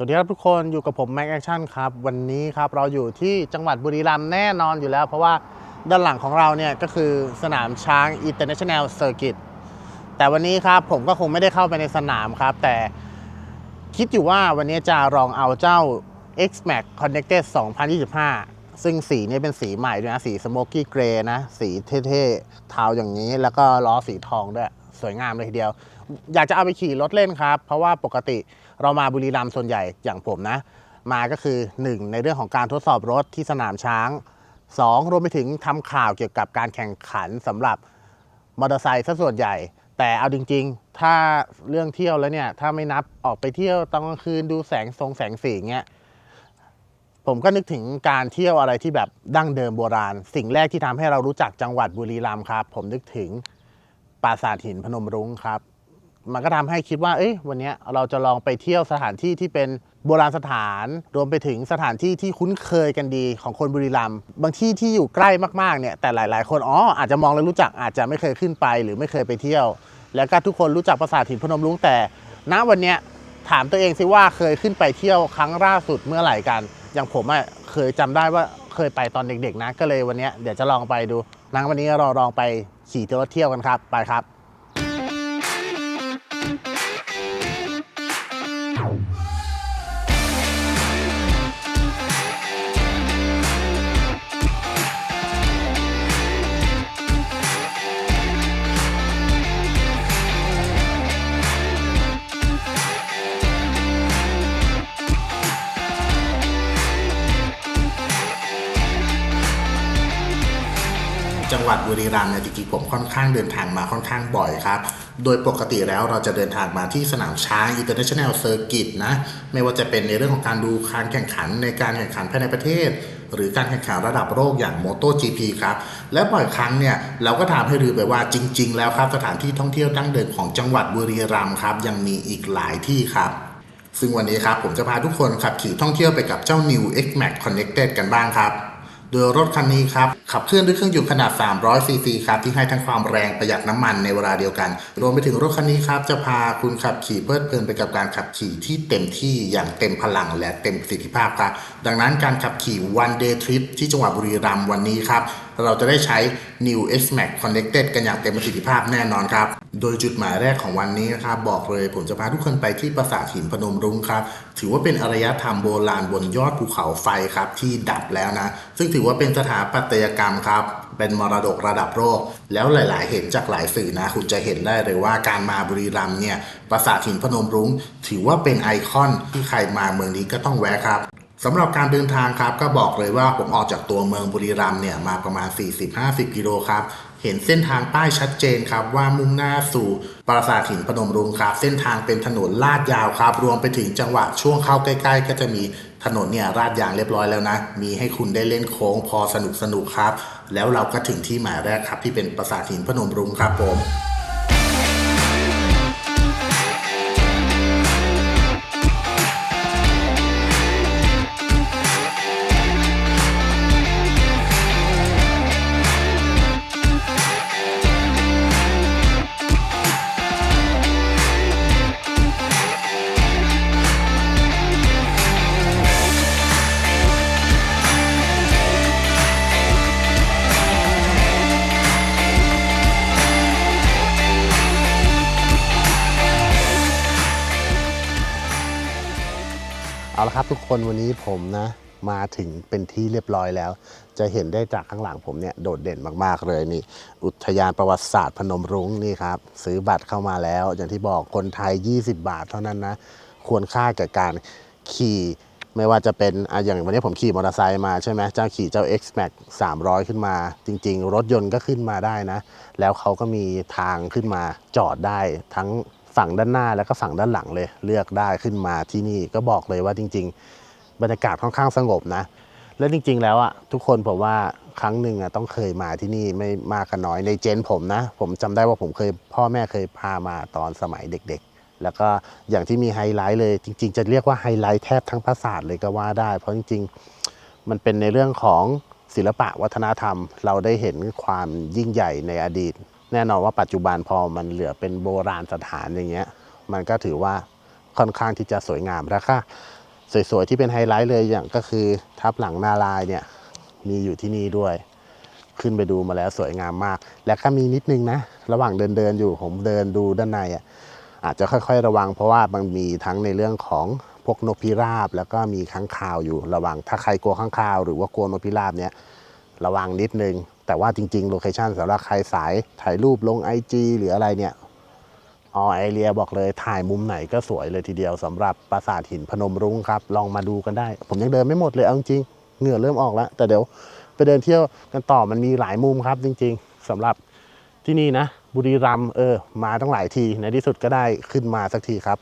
สวัสดีครับทุกคนอยู่กับผมแม็กแอคชั่นครับวันนี้ครับเราอยู่ที่จังหวัดบุรีรัมย์แน่นอนอยู่แล้ว เพราะว่าด้านหลังของเราเนี่ยก็คือสนามช้าง International Circuit แต่วันนี้ครับผมก็คงไม่ได้เข้าไปในสนามครับ แต่คิดอยู่ว่าวันนี้จะลองเอาเจ้า X-Max Connected 2025 ซึ่งสีนี้เป็นสีใหม่ด้วยนะ สี Smoky Gray นะ สีเท่ๆเทาอย่างนี้ แล้วก็ล้อสีทองด้วย สวยงามเลยทีเดียว อยากจะเอาไปขี่รถเล่นครับ เพราะว่าปกติเรามาบุรีรัมย์ส่วนใหญ่อย่างผมนะ มาก็คือ 1 ในเรื่องของการทดสอบรถที่สนามช้าง 2 รวมไปถึงทำข่าวเกี่ยวกับการแข่งขันสำหรับมอเตอร์ไซค์ซะส่วนใหญ่ แต่เอาจริง ๆ ถ้าเรื่องเที่ยวแล้วเนี่ย ถ้าไม่นับออกไปเที่ยวตอนกลางคืนดูแสงทรงแสงสีเงี้ยผมก็นึกถึงการเที่ยวอะไรที่แบบดั้งเดิมโบราณ สิ่งแรกที่ทำให้เรารู้จักจังหวัดบุรีรัมย์ครับ ผมนึกถึงปราสาทหินพนมรุ้งครับ มันก็ทำให้คิดว่า เอ้ยวันนี้เราจะลองไปเที่ยวสถานที่ที่เป็นโบราณสถาน รวมไปถึงสถานที่ที่คุ้นเคยกันดีของคนบุรีรัมย์บางที่ที่อยู่ใกล้มากๆเนี่ยแต่หลาย ๆ คนอ๋ออาจจะมองแล้วรู้จักอาจจะไม่เคยขึ้นไป หรือไม่เคยไปเที่ยว แล้วก็ทุกคนรู้จักปราสาทหินพนมรุ้งแต่ ณวันเนี้ยถามตัวเองสิว่าเคยขึ้นไปเที่ยวครั้งล่าสุดเมื่อไหร่กัน อย่างผมอะเคยจำได้ว่าเคยไปตอนเด็ก ๆ นะก็เลยวันนี้เดี๋ยวจะลองไปดูนังวันนี้เราลองไปขี่รถเที่ยวกันครับไปครับ บุรีรัมย์เนี่ยจริงๆผมค่อนข้างเดินทางมาค่อนข้างบ่อยครับ โดยปกติแล้วเราจะเดินทางมาที่สนามช้าง International Circuit นะไม่ว่าจะเป็นในเรื่องของการดูการแข่งขันในการแข่งขันภายในประเทศ หรือการแข่งขันระดับโลกอย่าง MotoGP ครับและบ่อยครั้งเนี่ยเราก็ถามให้ลือไปว่าจริง ๆ แล้วครับสถานที่ท่องเที่ยวดั้งเดิมของจังหวัดบุรีรัมย์ครับยังมีอีกหลายที่ครับซึ่งวันนี้ครับผมจะพาทุกคนขับขี่ท่องเที่ยวไปกับเจ้า New X Max Connected กันบ้างครับ โดยรถคันนี้ครับ ขับเคลื่อนด้วยเครื่องยนต์ขนาด 300 ซีซีครับ ที่ให้ทั้งความแรงประหยัดน้ำมันในเวลาเดียวกัน รวมไปถึงรถคันนี้ครับ จะพาคุณขับขี่เพลิดเพลินไปกับการขับขี่ที่เต็มที่อย่างเต็มพลังและเต็มประสิทธิภาพครับ ดังนั้นการขับขี่ one day trip ที่จังหวัดบุรีรัมย์วันนี้ครับเราจะได้ใช้ New X Max Connected กันอย่างเต็มประสิทธิภาพแน่นอนครับ โดยจุดหมายแรกของวันนี้นะครับบอกเลยผมจะพาทุกคนไปที่ปราสาทหินพนมรุ้งครับ ถือว่าเป็นอารยธรรมโบราณบนยอดภูเขาไฟครับที่ดับแล้วนะ ซึ่งถือว่าเป็นสถาปัตยกรรมครับ เป็นมรดกระดับโลกแล้วหลาย ๆ เห็นจากหลายสื่อนะ คุณจะเห็นได้เลยว่าการมาบุรีรัมย์เนี่ยปราสาทหินพนมรุ้ง ถือว่าเป็นไอคอนที่ใครมาเมืองนี้ก็ต้องแวะครับ สำหรับการเดินทางครับก็บอกเลยว่าผมออกจากตัวเมืองบุรีรัมย์เนี่ยมาประมาณ 40-50 กิโลครับ เห็นเส้นทางป้ายชัดเจนครับว่ามุ่งหน้าสู่ปราสาทหินพนมรุ้งครับ เส้นทางเป็นถนนลาดยาวครับ รวมไปถึงจังหวะช่วงเข้าใกล้ ๆ ก็จะมีถนนเนี่ยลาดยางเรียบร้อยแล้วนะ มีให้คุณได้เล่นโค้งพอสนุกสนุกครับ แล้วเราก็ถึงที่หมายแรกครับที่เป็นปราสาทหินพนมรุ้งครับผม เอาละครับทุกคนวันนี้ผมนะมาถึงเป็นที่เรียบร้อยแล้ว จะเห็นได้จากข้างหลังผมเนี่ยโดดเด่นมาก ๆ เลยนี่ อุทยานประวัติศาสตร์พนมรุ้งนี่ครับซื้อบัตรเข้ามาแล้ว อย่างที่บอกคนไทย 20 บาทเท่านั้นนะ ควรค่าแก่การขี่ไม่ว่าจะเป็นออย่างวันนี้ผมขี่มอเตอร์ไซค์มาใช่ไหมเจ้าขี่เจ้า X Max 300 ขึ้นมา จริง ๆ รถยนต์ก็ขึ้นมาได้นะ แล้วเขาก็มีทางขึ้นมาจอดได้ทั้ง ฝั่งด้านหน้าแล้วก็ฝั่งด้านหลังเลย เลือกได้ขึ้นมาที่นี่ก็บอกเลยว่าจริง ๆ บรรยากาศค่อนข้างสงบนะ แล้วจริง ๆ แล้วอะทุกคนผมว่าครั้งหนึ่งอะต้องเคยมาที่นี่ไม่มากก็น้อยในเจนผมนะ ผมจำได้ว่าผมเคยพ่อแม่เคยพามาตอนสมัยเด็ก ๆ แล้วก็อย่างที่มีไฮไลท์เลยจริง ๆ จะเรียกว่าไฮไลท์แทบทั้งปราสาทเลยก็ว่าได้ เพราะจริง ๆ มันเป็นในเรื่องของศิลปะวัฒนธรรม เราได้เห็นความยิ่งใหญ่ในอดีต แน่นอนว่าปัจจุบันพอมันเหลือเป็นโบราณสถานอย่างเงี้ย มันก็ถือว่าค่อนข้างที่จะสวยงามแล้วก็สวยๆที่เป็นไฮไลท์เลยอย่างก็คือทับหลังนาลายเนี่ยมีอยู่ที่นี่ด้วย ขึ้นไปดูมาแล้วสวยงามมาก และก็มีนิดนึงนะ ระหว่างเดินเดินๆอยู่ผมเดินดูด้านในอะอาจจะค่อยๆระวังเพราะว่ามันมีทั้งในเรื่องของพวกนกพิราบ แล้วก็มีค้างคาวอยู่ระวังถ้าใครกลัวค้างคาว หรือว่ากลัวนกพิราบเนี่ยระวังนิดนึง แต่ว่าจริงๆโลเคชันสำหรับใครสายถ่ายรูปลง IG หรืออะไรเนี่ยออไอเรียบอกเลยถ่ายมุมไหนก็สวยเลยทีเดียวสำหรับปราสาทหินพนมรุ้งครับ ลองมาดูกันได้ ผมยังเดินไม่หมดเลยเอาจริงเหงื่อเริ่มออกแล้ว แต่เดี๋ยวไปเดินเที่ยวกันต่อมันมีหลายมุมครับ จริง ๆสำหรับที่นี่นะ บุรีรัมเออ มาตั้งหลายทีในที่สุดก็ได้ขึ้นมาสักทีครับ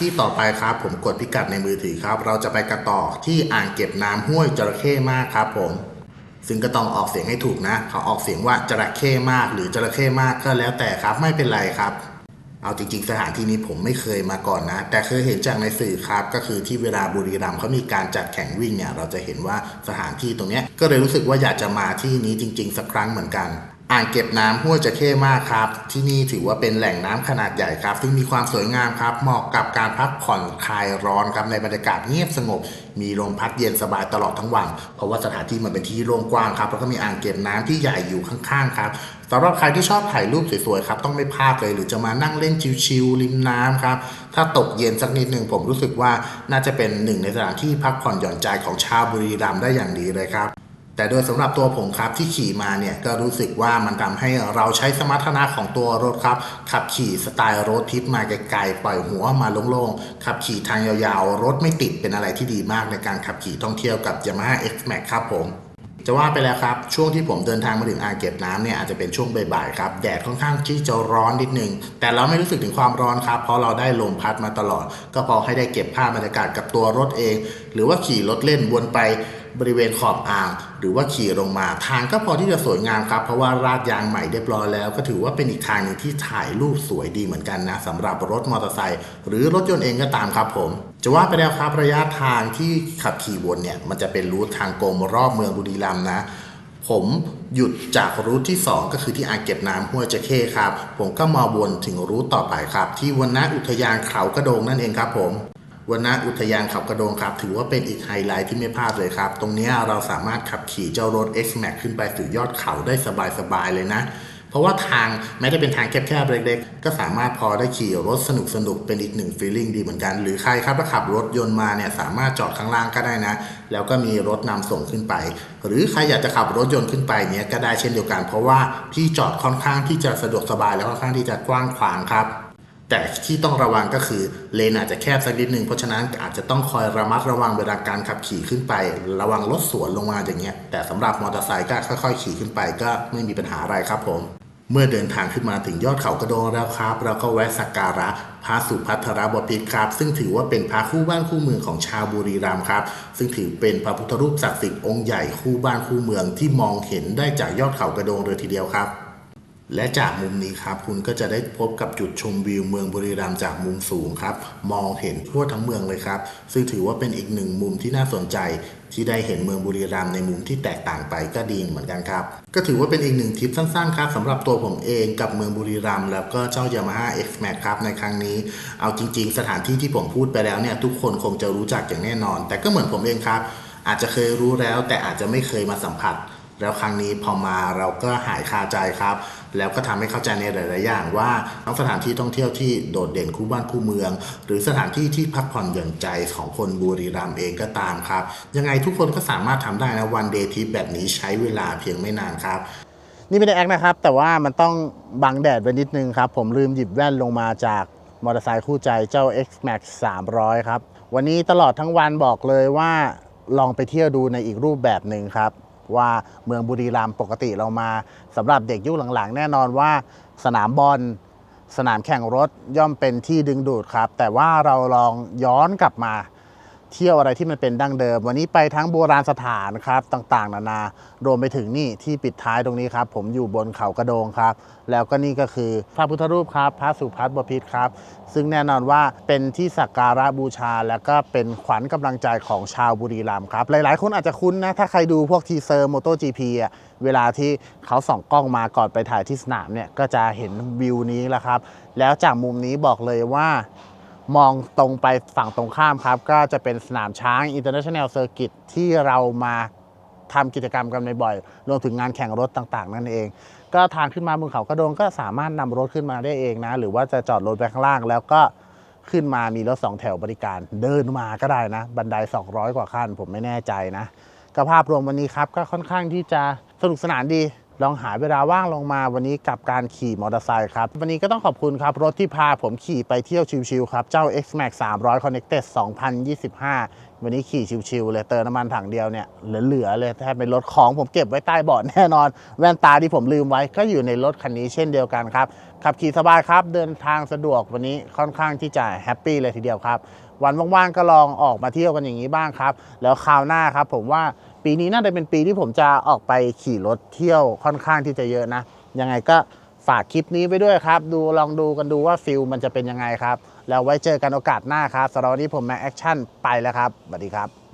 ที่ต่อไปครับ ผมกดพิกัดในมือถือครับ เราจะไปกันต่อที่อ่างเก็บน้ำห้วยจระเข้มากครับผม ซึ่งก็ต้องออกเสียงให้ถูกนะ เขาออกเสียงว่าจระเข้มาก หรือจระเข้มากก็แล้วแต่ครับไม่เป็นไรครับ เอาจริงๆสถานที่นี้ผมไม่เคยมาก่อนนะ แต่เคยเห็นจากในสื่อครับ ก็คือที่เวลาบุรีรัมย์เขามีการจัดแข่งวิ่งเนี่ยเราจะเห็นว่าสถานที่ตรงนี้ก็เลยรู้สึกว่าอยากจะมาที่นี้จริง ๆ สักครั้งเหมือนกัน อ่างเก็บน้ำห้วยจระเข้มากครับ ที่นี่ถือว่าเป็นแหล่งน้ำขนาดใหญ่ครับซึ่งมีความสวยงามครับ เหมาะกับการพักผ่อนคลายร้อนครับในบรรยากาศเงียบสงบ มีลมพัดเย็นสบายตลอดทั้งวัน เพราะว่าสถานที่มันเป็นที่โล่งกว้างครับแล้วก็มีอ่างเก็บน้ำที่ใหญ่อยู่ข้างๆครับสำหรับใครที่ชอบถ่ายรูปสวยๆครับต้องไม่พลาดเลย หรือจะมานั่งเล่นชิลๆริมน้ำครับถ้าตกเย็นสักนิดหนึ่งผมรู้สึกว่าน่าจะเป็นหนึ่งในสถานที่พักผ่อนหย่อนใจของชาวบุรีรัมย์ได้อย่างดีเลยครับ แต่โดยสำหรับตัวผมครับที่ขี่มาเนี่ยก็รู้สึกว่ามันทำให้เราใช้สมรรถนะของตัวรถครับ ขับขี่สไตล์รถทิปมาไกลๆปล่อยหัวมาโล่งๆ ขับขี่ทางยาวๆ รถไม่ติดเป็นอะไรที่ดีมากในการขับขี่ท่องเที่ยวกับ Yamaha X Max ครับผมจะว่าไปแล้วครับ ช่วงที่ผมเดินทางมาถึงอ่างเก็บน้ำเนี่ยอาจจะเป็นช่วงบ่ายๆครับแดดค่อนข้างที่จะร้อนนิดนึง แต่เราไม่รู้สึกถึงความร้อนครับ เพราะเราได้ลมพัดมาตลอด ก็พอให้ได้เก็บภาพบรรยากาศกับตัวรถเอง หรือว่าขี่รถเล่นวนไปบริเวณขอบอ่าง หรือว่าขี่ลงมาทางก็พอที่จะสวยงามครับ เพราะว่าราดยางใหม่เรียบร้อยแล้ว ก็ถือว่าเป็นอีกทางหนึงที่ถ่ายรูปสวยดีเหมือนกันนะสำหรับรถมอเตอร์ไซค์หรือรถยนต์เองก็ตามครับผมจะว่าไปแล้วครับระยะทางที่ขับขี่วนเนี่ยมันจะเป็นรูททางกรมรอบเมืองบุรีรัมย์นะผมหยุดจากรูทที่ 2 ก็คือที่อ่างเก็บน้ำห้วยจระเข้ครับ ผมก็มาวนถึงรูทต่อไปครับ ที่วันนะอุทยานเขากระโดงนั่นเองครับผม วนนะอุทยานเขากระโดงครับ ถือว่าเป็นอีกไฮไลท์ที่ไม่พลาดเลยครับ ตรงนี้เราสามารถขับขี่เจ้ารถ X Max ขึ้นไปสู่ยอดเขาได้สบายๆเลยนะ เพราะว่าทางแม้จะเป็นทางแคบๆเล็กๆ ก็สามารถพอได้ขี่รถสนุกๆเป็นอีกหนึ่งฟีลลิ่งดีเหมือนกัน หรือใครครับถ้าขับรถยนต์มาเนี่ยสามารถจอดข้างล่างก็ได้นะ แล้วก็มีรถนำส่งขึ้นไป หรือใครอยากจะขับรถยนต์ขึ้นไปเนี่ยก็ได้เช่นเดียวกัน เพราะว่าที่จอดค่อนข้างที่จะสะดวกสบายแล้วค่อนข้างที่จะกว้างขวางครับ แต่ที่ต้องระวังก็คือเลนอาจจะแคบสักนิดนึงเพราะฉะนั้นอาจจะต้องคอยระมัดระวังเวลาการขับขี่ขึ้นไป ระวังรถสวนลงมาอย่างเงี้ยแต่สำหรับมอเตอร์ไซค์ก็ค่อยๆ ขี่ขึ้นไปก็ไม่มีปัญหาอะไรครับผม เมื่อเดินทางขึ้นมาถึงยอดเขากระโดงแล้วครับ เราก็แวะสักการะพระสุพัทรบพิตรครับ ซึ่งถือว่าเป็นพระคู่บ้านคู่เมืองของชาวบุรีรัมย์ครับ ซึ่งถือเป็นพระพุทธรูปศักดิ์สิทธิ์องค์ใหญ่คู่บ้านคู่เมืองที่มองเห็นได้จากยอดเขากระโดงเลยทีเดียวครับ และจากมุมนี้ครับคุณก็จะได้พบกับจุดชมวิวเมืองบุรีรัมย์จากมุมสูงครับ มองเห็นทั่วทั้งเมืองเลยครับ ซึ่งถือว่าเป็นอีกหนึ่งมุมที่น่าสนใจ ที่ได้เห็นเมืองบุรีรัมย์ในมุมที่แตกต่างไปก็ดีเหมือนกันครับ ก็ถือว่าเป็นอีกหนึ่งทริปสั้นๆครับสำหรับตัวผมเองกับเมืองบุรีรัมย์แล้วก็เจ้า Yamaha X Max ครับในครั้งนี้ เอาจริง ๆ สถานที่ที่ผมพูดไปแล้วเนี่ยทุกคนคงจะรู้จักอย่างแน่นอน แต่ก็เหมือนผมเองครับอาจจะเคยรู้แล้วแต่อาจจะไม่เคยมาสัมผัส แล้วครั้งนี้พอมาเราก็หายคาใจครับ แล้วก็ทำให้เข้าใจในหลาย ๆ อย่างว่าทั้งสถานที่ท่องเที่ยวที่โดดเด่นคู่บ้านคู่เมือง หรือสถานที่ที่พักผ่อนหย่อนใจของคนบุรีรัมย์เองก็ตามครับ ยังไงทุกคนก็สามารถทำได้นะวันเดย์ทริปแบบนี้ใช้เวลาเพียงไม่นานครับนี่ไม่ได้แอคนะครับ แต่ว่ามันต้องบังแดดไปนิดนึงครับ ผมลืมหยิบแว่นลงมาจากมอเตอร์ไซค์คู่ใจเจ้า X Max 300 ครับ วันนี้ตลอดทั้งวันบอกเลยว่าลองไปเที่ยวดูในอีกรูปแบบหนึ่งครับ ว่าเมืองบุรีรัมย์ปกติเรามาสำหรับเด็กยุคหลังๆ แน่นอนว่าสนามบอลสนามแข่งรถย่อมเป็นที่ดึงดูดครับ แต่ว่าเราลองย้อนกลับมา เที่ยวอะไรที่มันเป็นดั้งเดิม วันนี้ไปทั้งโบราณสถานครับต่างๆ นานารวมไปถึงนี่ที่ปิดท้ายตรงนี้ครับ ผมอยู่บนเขากระโดงครับ แล้วก็นี่ก็คือพระพุทธรูปครับ พระสุพัฒน์บพิตรครับ ซึ่งแน่นอนว่าเป็นที่สักการะบูชา แล้วก็เป็นขวัญกำลังใจของชาวบุรีรัมย์ครับ หลายๆ คนอาจจะคุ้นนะ ถ้าใครดูพวกทีเซอร์โมโต GP อะเวลาที่เขาส่องกล้องมาก่อนไปถ่ายที่สนามเนี่ยก็จะเห็นวิวนี้แหละครับ แล้วจากมุมนี้บอกเลยว่า มองตรงไปฝั่งตรงข้ามครับ ก็จะเป็นสนามช้าง International Circuit ที่เรามาทำกิจกรรมกันบ่อยๆรวมถึงงานแข่งรถต่างๆ นั่นเอง ก็ทางขึ้นมาบนเขากระโดงก็สามารถนำรถขึ้นมาได้เองนะ หรือว่าจะจอดรถไว้ข้างล่าง แล้วก็ขึ้นมามีรถสองแถวบริการ เดินมาก็ได้นะ บันได 200 กว่าขั้น ผมไม่แน่ใจนะก็ภาพรวมวันนี้ครับก็ค่อนข้างที่จะสนุกสนานดี ลองหาเวลาว่างลงมาวันนี้กับการขี่มอเตอร์ไซค์ครับ วันนี้ก็ต้องขอบคุณครับ รถที่พาผมขี่ไปเที่ยวชิวๆครับ เจ้า X Max 300 Connected 2025 วันนี้ขี่ชิวๆเลยเติมน้ำมันถังเดียวเนี่ยเหลือๆเลยแทบเป็นรถของผมเก็บไว้ใต้เบาะแน่นอน แว่นตาที่ผมลืมไว้ก็อยู่ในรถคันนี้เช่นเดียวกันครับขับขี่สบายครับเดินทางสะดวกวันนี้ค่อนข้างที่จะแฮปปี้เลยทีเดียวครับวันว่างๆก็ลองออกมาเที่ยวกันอย่างนี้บ้างครับ แล้วคราวหน้าครับผมว่า ปีนี้น่าจะเป็นปีที่ผมจะออกไปขี่รถเที่ยวค่อนข้างที่จะเยอะนะ ยังไงก็ฝากคลิปนี้ไปด้วยครับ ดูลองดูกันดูว่าฟิลมันจะเป็นยังไงครับ แล้วไว้เจอกันโอกาสหน้าครับสำหรับวันนี้ผมแม็กแอคชั่นไปแล้วครับสวัสดีครับ